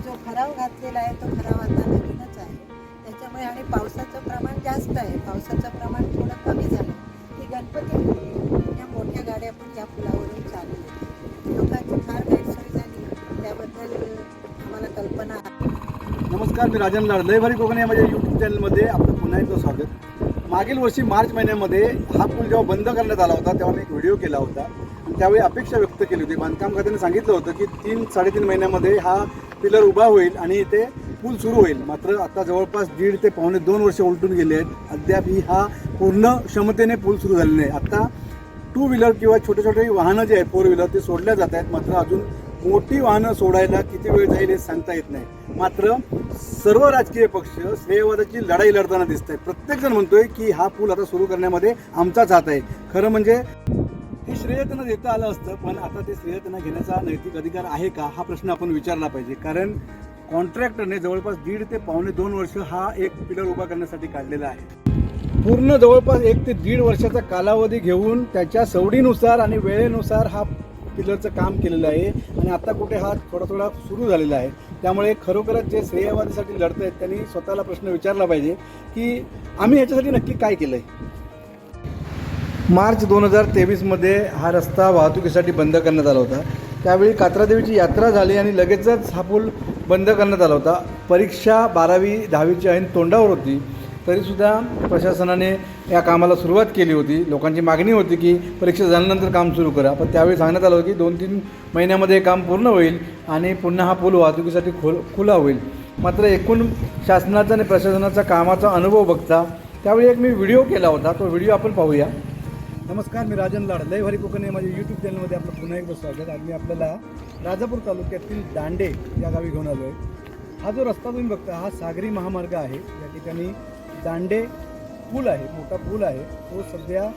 की जो खराव घातलेला आहे तो खराव आता नवीनच आहे. त्याच्यामुळे आणि पावसाचं प्रमाण जास्त आहे. पावसाचं प्रमाण थोडं कमी झालं. की गणपती या मोठ्या गाड्या पण या पुलावरून चालू लोकांची फार गैरसोय झाली. त्याबद्दल आम्हाला कल्पना नमस्कार मी राजन लाड. लय भारी कोकण या माझ्या यूट्यूब चॅनलमध्ये आपलं पुन्हा एकदा स्वागत. मागील वर्षी मार्च महिन्यामध्ये हा पूल जेव्हा बंद करण्यात आला होता तेव्हा मी एक व्हिडिओ केला होता. त्यावेळी अपेक्षा व्यक्त केली होती. बांधकाम खात्याने सांगितलं होतं की तीन साडेतीन महिन्यामध्ये हा पिलर उभा होईल आणि इथे पूल सुरू होईल. मात्र आता जवळपास दीड ते पावणे दोन वर्ष उलटून गेले आहेत. अद्याप ही हा पूर्ण क्षमतेने पूल सुरू झालेला नाही. आता टू व्हीलर किंवा छोटे छोटे वाहनं जे आहेत फोर व्हीलर ते सोडल्या जात आहेत. मात्र अजून मोठी वाहनं सोडायला किती वेळ जाईल हे सांगता येत नाही. मात्र सर्व राजकीय पक्ष श्रेयवादाची लढाई लढताना दिसत आहेत प्रत्येकजण म्हणतोय की हा पूल आता सुरू करण्यामध्ये आमचाच हात आहे. खरं म्हणजे ते श्रेय त्यांना देता आलं असतं पण आता ते श्रेय त्यांना घेण्याचा नैतिक अधिकार आहे का? हा प्रश्न आपण विचारला पाहिजे. कारण कॉन्ट्रॅक्टरने जवळपास दीड ते पावणे दोन वर्ष हा एक पिलर उभा करण्यासाठी काढलेला आहे. पूर्ण जवळपास एक ते दीड वर्षाचा कालावधी घेऊन त्याच्या सवडीनुसार आणि वेळेनुसार हा पिलरचं काम केलेलं आहे आणि आता कुठे हा थोडा थोडा सुरू झालेला आहे. त्यामुळे खरोखरच जे श्रेयवादीसाठी लढत आहेत त्यांनी स्वतःला प्रश्न विचारला पाहिजे की आम्ही याच्यासाठी नक्की काय केलं आहे मार्च दोन हजार तेवीसमध्ये हा रस्ता वाहतुकीसाठी बंद करण्यात आला होता. त्यावेळी कात्रादेवीची यात्रा झाली आणि लगेचच हा पूल बंद करण्यात आला होता. परीक्षा बारावी दहावीची ऐन तोंडावर होती. तरीसुद्धा प्रशासनाने या कामाला सुरुवात केली होती. लोकांची मागणी होती की परीक्षा झाल्यानंतर काम सुरू करा. पण त्यावेळी सांगण्यात आलं होतं की दोन तीन महिन्यामध्ये हे काम पूर्ण होईल आणि पुन्हा हा पूल वाहतुकीसाठी खोल खुला होईल. मात्र एकूण शासनाचा आणि प्रशासनाचा कामाचा अनुभव बघता त्यावेळी एक मी व्हिडिओ केला होता. तो व्हिडिओ आपण पाहूया. नमस्कार मी राजन लाड. लय हरी कोकण माझ्या यूट्यूब चॅनलमध्ये आपलं पुन्हा एकदा स्वागत. आज मी आपल्याला राजापूर तालुक्यातील दांडे या गावी घेऊन आलो आहे हा जो रस्ता तुम्ही बघता हा सागरी महामार्ग आहे. या ठिकाणी दांडे पूल आहे मोठा पूल आहे. तो सध्या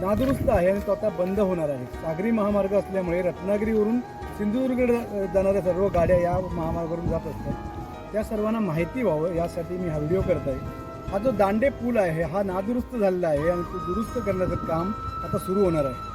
नादुरुस्त आहे आणि तो आता बंद होणार आहे. सागरी महामार्ग असल्यामुळे रत्नागिरीवरून सिंधुदुर्गकडे जाणाऱ्या सर्व गाड्या या महामार्गावरून जात असतात. त्या सर्वांना माहिती व्हावं यासाठी मी हा व्हिडिओ करत आहे. हा जो दांडे पूल आहे हा नादुरुस्त झालेला आहे आणि तो दुरुस्त करण्याचं काम आता सुरू होणार आहे.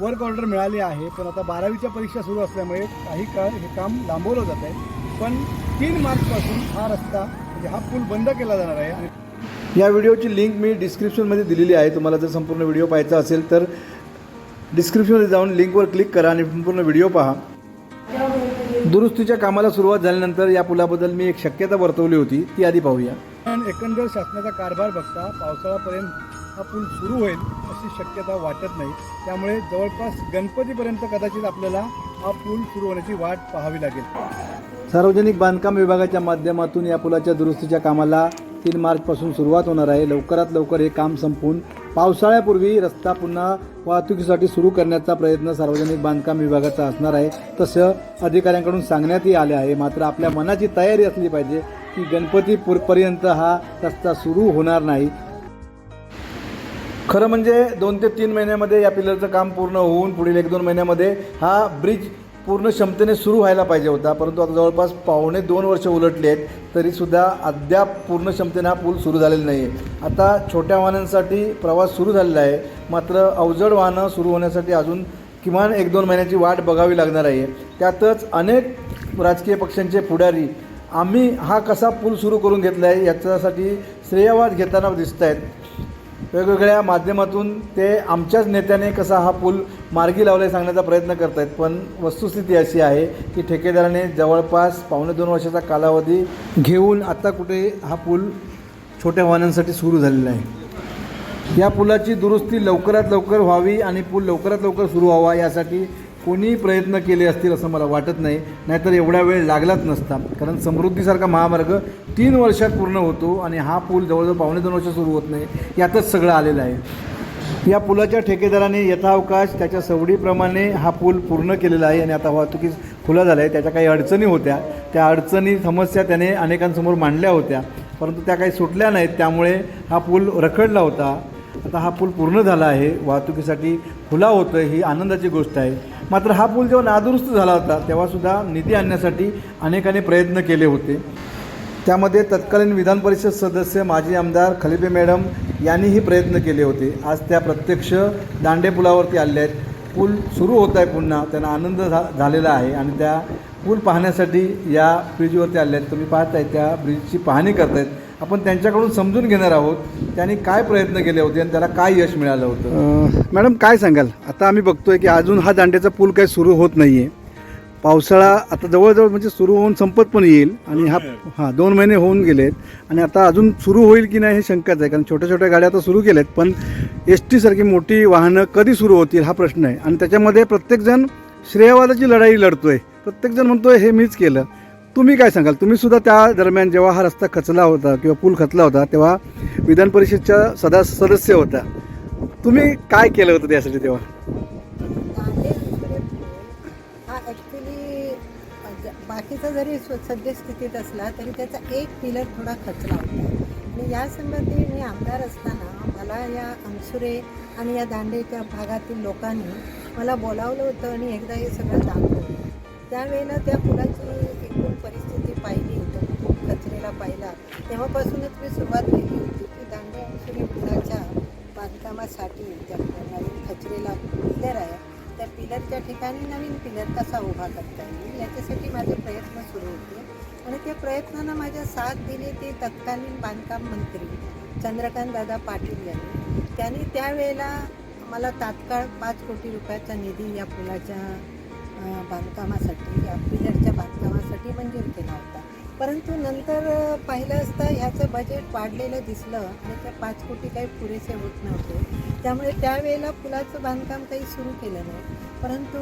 वर्क ऑर्डर मिळाली आहे पण आता बारावीच्या परीक्षा सुरू असल्यामुळे काही काळ हे काम लांबवलं जात आहे. पण तीन मार्चपासून हा रस्ता म्हणजे हा पूल बंद केला जाणार आहे आणि या व्हिडिओची लिंक मी डिस्क्रिप्शनमध्ये दिलेली आहे. तुम्हाला जर संपूर्ण व्हिडिओ पाहायचा असेल तर डिस्क्रिप्शनमध्ये जाऊन लिंकवर क्लिक करा आणि संपूर्ण व्हिडिओ पहा. दुरुस्तीच्या कामाला सुरुवात झाल्यानंतर या पुलाबद्दल मी एक शक्यता वर्तवली होती ती आधी पाहूया. एकंदर शासनाचा कारभार बघता पावसाळ्यापर्यंत हा पूल सुरू होईल अशी शक्यता वाटत नाही. त्यामुळे जवळपास गणपतीपर्यंत कदाचित आपल्याला हा पूल सुरू होण्याची वाट पाहावी लागेल. सार्वजनिक बांधकाम विभागाच्या माध्यमातून या पुलाच्या दुरुस्तीच्या कामाला तीन मार्चपासून सुरुवात होणार आहे. लवकरात लवकर हे काम संपून पावसाळ्यापूर्वी रस्ता पुन्हा वाहतुकीसाठी सुरू करण्याचा प्रयत्न सार्वजनिक बांधकाम विभागाचा असणार आहे. तसं अधिकाऱ्यांकडून सांगण्यातही आले आहे. मात्र आपल्या मनाची तयारी असली पाहिजे की गणपतीपूरपर्यंत हा रस्ता सुरू होणार नाही. खरं म्हणजे दोन ते तीन महिन्यामध्ये या पिलरचं काम पूर्ण होऊन पुढील एक दोन महिन्यामध्ये हा ब्रिज पूर्ण क्षमतेने सुरू व्हायला पाहिजे होता. परंतु आता जवळपास पावणे दोन वर्ष उलटली आहेत तरीसुद्धा अद्याप पूर्ण क्षमतेने हा पूल सुरू झालेला नाही आहे आता छोट्या वाहनांसाठी प्रवास सुरू झालेला आहे. मात्र अवजड वाहनं सुरू होण्यासाठी अजून किमान एक दोन महिन्याची वाट बघावी लागणार आहे. त्यातच अनेक राजकीय पक्षांचे पुढारी आम्ही हा कसा पूल सुरू करून घेतला आहे याच्यासाठी श्रेयवाद घेताना दिसत आहेत वेगवेगळ्या माध्यमातून ते आमच्याच नेत्याने कसा हा पूल मार्गी लावला सांगण्याचा प्रयत्न करत आहेत पण वस्तुस्थिती अशी आहे की ठेकेदाराने जवळपास पावणे दोन वर्षाचा कालावधी घेऊन आता कुठे हा पूल छोट्या वाहनांसाठी सुरू झालेला आहे. या पुलाची दुरुस्ती लवकरात लवकर व्हावी आणि पूल लवकरात लवकर सुरू व्हावा यासाठी कोणी प्रयत्न केले असतील असं मला वाटत नाही. नाहीतर एवढा वेळ लागलाच नसता. कारण समृद्धीसारखा महामार्ग तीन वर्षात पूर्ण होतो आणि हा पूल जवळजवळ पावणे दोन वर्ष सुरू होत नाही. यातच सगळं आलेलं आहे. या पुलाच्या ठेकेदाराने यथावकाश त्याच्या सवडीप्रमाणे हा पूल पूर्ण केलेला आहे आणि आता वाहतुकीस खुला झाला आहे. त्याच्या काही अडचणी होत्या. त्या अडचणी समस्या त्याने अनेकांसमोर मांडल्या होत्या. परंतु त्या काही सुटल्या नाहीत. त्यामुळे हा पूल रखडला होता. आता हा पूल पूर्ण झाला आहे. वाहतुकीसाठी खुला होतं ही आनंदाची गोष्ट आहे. मात्र हा पूल जेव्हा नादुरुस्त झाला होता तेव्हासुद्धा निधी आणण्यासाठी अनेकांनी प्रयत्न केले होते. त्यामध्ये तत्कालीन विधान परिषद सदस्य माजी आमदार खलिबे मॅडम यांनीही प्रयत्न केले होते. आज त्या प्रत्यक्ष दांडे पुलावरती आल्या आहेत. पूल सुरू होत आहे पुन्हा त्यांना आनंद झा झालेला आहे आणि त्या पूल पाहण्यासाठी या ब्रिजवरती आल्या आहेत. तुम्ही पाहताय त्या ब्रिजची पाहणी करतायत. आपण त्यांच्याकडून समजून घेणार आहोत त्यांनी काय प्रयत्न केले होते आणि त्याला काय यश मिळालं होतं? मॅडम काय सांगाल? आता आम्ही बघतोय की अजून हा दांड्याचा पूल काही सुरू होत नाही आहे पावसाळा आता जवळजवळ म्हणजे सुरू होऊन संपत पण येईल आणि हा हां दोन महिने होऊन गेलेत. आणि आता अजून सुरू होईल की नाही हे शंकाच आहे कारण छोट्या छोट्या गाड्या आता सुरू केल्यात पण एस टीसारखी मोठी वाहनं कधी सुरू होतील हा प्रश्न आहे. आणि त्याच्यामध्ये प्रत्येकजण श्रेयवादाची लढाई लढतोय. प्रत्येकजण म्हणतोय हे मीच केलं. तुम्ही काय सांगाल? तुम्ही सुद्धा त्या दरम्यान जेव्हा हा रस्ता खचला होता किंवा पूल खचला होता तेव्हा विधान परिषदच्या सदा सदस्य होता तुम्ही काय केलं होतं त्यासाठी तेव्हा? हा ॲक्च्युली बाकीचा जरी सद्यस्थितीत असला तरी त्याचा एक पिलर थोडा खचला होता. आणि या संबंधी मी आमदार असताना मला या अंसुरे आणि या दांडेच्या भागातील लोकांनी मला बोलावलं होतं आणि एकदा हे सगळं दाखवलं. त्यावेळेला त्या पुला कचरेला पाहिला. तेव्हापासूनच मी सुरुवात केली होती की दांडे अंसुरे पुलाच्या बांधकामासाठी त्या नवीन खचरेला पिलर आहे त्या पिलरच्या ठिकाणी नवीन पिलर कसा उभा करता येईल? याच्यासाठी माझे प्रयत्न सुरू होते. आणि त्या प्रयत्नांना माझ्या साथ दिली ते तत्कालीन बांधकाम मंत्री चंद्रकांत दादा पाटील यांनी. त्यांनी त्यावेळेला मला तात्काळ पाच कोटी रुपयाचा निधी या पुलाच्या बांधकामासाठी या पिलरच्या बांधकामासाठी मंजूर केला होता. परंतु नंतर पाहिलं असता ह्याचं बजेट वाढलेलं दिसलं आणि त्या पाच कोटी काही पुरेसे होत नव्हते. त्यामुळे त्यावेळेला पुलाचं बांधकाम काही सुरू केलं नाही. परंतु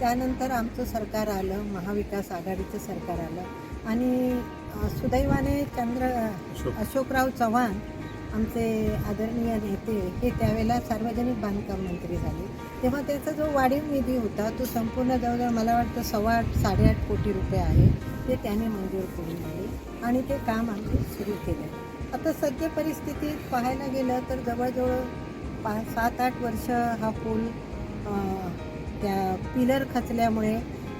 त्यानंतर आमचं सरकार आलं महाविकास आघाडीचं सरकार आलं. आणि सुदैवाने चंद्र अशोकराव चव्हाण आमचे आदरणीय नेते हे त्यावेळेला सार्वजनिक बांधकाम मंत्री झाले. तेव्हा त्याचा जो वाढीव निधी होता तो संपूर्ण जवळजवळ मला वाटतं सव्वा आठ साडेआठ कोटी रुपये आहे ते त्याने मंजूर करून दिले आणि ते काम आम्ही सुरू केलं. आता सद्य परिस्थितीत पाहायला गेलं तर जवळजवळ पा सात आठ वर्ष हा पूल त्या पिलर खचल्यामुळे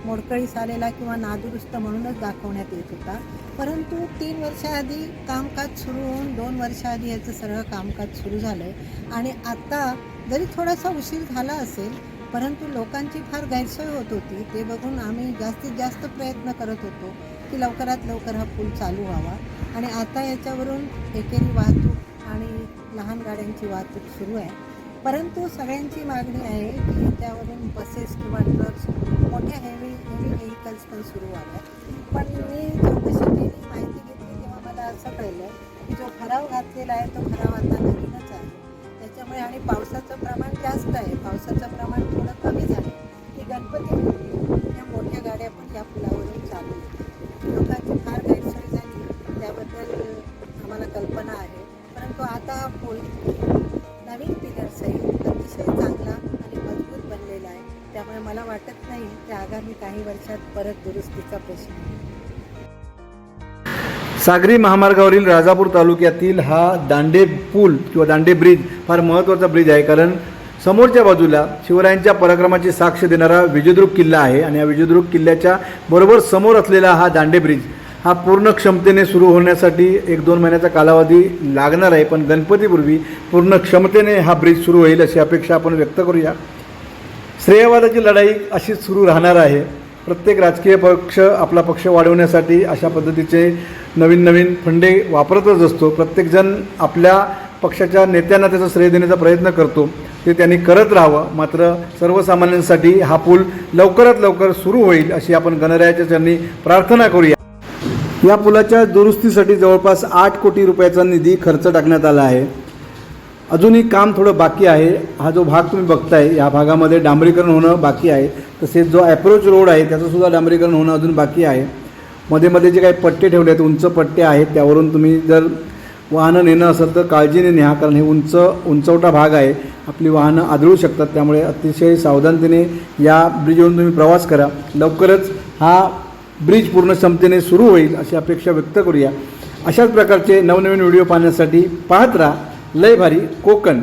मोडकळीस आलेला किंवा नादुरुस्त म्हणूनच दाखवण्यात येत होता. परंतु तीन वर्षाआधी कामकाज सुरू होऊन दोन वर्षाआधी याचं सरळ कामकाज सुरू झालं आहे आणि आत्ता जरी थोडासा उशीर झाला असेल परंतु लोकांची फार गैरसोय होत होती. ते बघून आम्ही जास्तीत जास्त प्रयत्न करत होतो की लवकरात लवकर हा पूल चालू व्हावा. आणि आता याच्यावरून एकेरी वाहतूक आणि लहान गाड्यांची वाहतूक सुरू आहे. परंतु सगळ्यांची मागणी आहे की त्यावरून बसेस किंवा ट्रक्स मोठ्या हेवी हेवी व्हेकल्स पण सुरू व्हाव्यात पण मी चौकशी केली माहिती घेतली तेव्हा मला असं कळलं की जो खराव घातलेला आहे तो खराव आता नवीनच आहे. त्याच्यामुळे आणि पावसाचं प्रमाण जास्त आहे. पावसाचं प्रमाण थोडं कमी झालं. मला वाटत नाही की आगामी काही वर्षात परत दुरुस्तीचा प्रश्न सागरी महामार्गावरील राजापूर तालुक्यातील हा दांडे पूल किंवा दांडे ब्रिज फार महत्त्वाचा ब्रिज आहे कारण समोरच्या बाजूला शिवरायांच्या पराक्रमाची साक्ष देणारा विजयदुर्ग किल्ला आहे आणि या विजयदुर्ग किल्ल्याच्या बरोबर समोर असलेला हा दांडे ब्रिज हा पूर्ण क्षमतेने सुरू होण्यासाठी एक दोन महिन्याचा कालावधी लागणार आहे पण गणपतीपूर्वी पूर्ण क्षमतेने हा ब्रिज सुरू होईल अशी अपेक्षा आपण व्यक्त करूया. श्रेयवादाची लढाई अशीच सुरू राहणार आहे. प्रत्येक राजकीय पक्ष आपला पक्ष वाढवण्यासाठी अशा पद्धतीचे नवीन नवीन फंडे वापरतच असतो. प्रत्येकजण आपल्या पक्षाच्या नेत्यांना त्याचं श्रेय देण्याचा प्रयत्न करतो. ते त्यांनी करत राहावं. मात्र सर्वसामान्यांसाठी हा पूल लवकरात लवकर सुरू होईल अशी आपण गणरायाच्या चरणी प्रार्थना करूया. या पुलाच्या दुरुस्तीसाठी जवळपास आठ कोटी रुपयाचा निधी खर्च टाकण्यात आला आहे. अजूनही काम थोडं बाकी आहे. हा जो भाग तुम्ही बघताय या भागामध्ये डांबरीकरण होणं बाकी आहे. तसेच जो ॲप्रोच रोड आहे त्याचंसुद्धा डांबरीकरण होणं अजून बाकी आहे. मध्ये मध्ये जे काही पट्टे ठेवले आहेत उंच पट्टे आहेत त्यावरून तुम्ही जर वाहनं नेणं असेल तर काळजीने न्या कारण हे उंच उंचवटा भाग आहे. आपली वाहनं आदळू शकतात त्यामुळे अतिशय सावधानतेने या ब्रिजवरून तुम्ही प्रवास करा. लवकरच हा ब्रिज पूर्ण क्षमतेने सुरू होईल अशी अपेक्षा व्यक्त करूया. अशाच प्रकारचे नवनवीन व्हिडिओ पाहण्यासाठी पाहत राहा. लय भारी कोकण.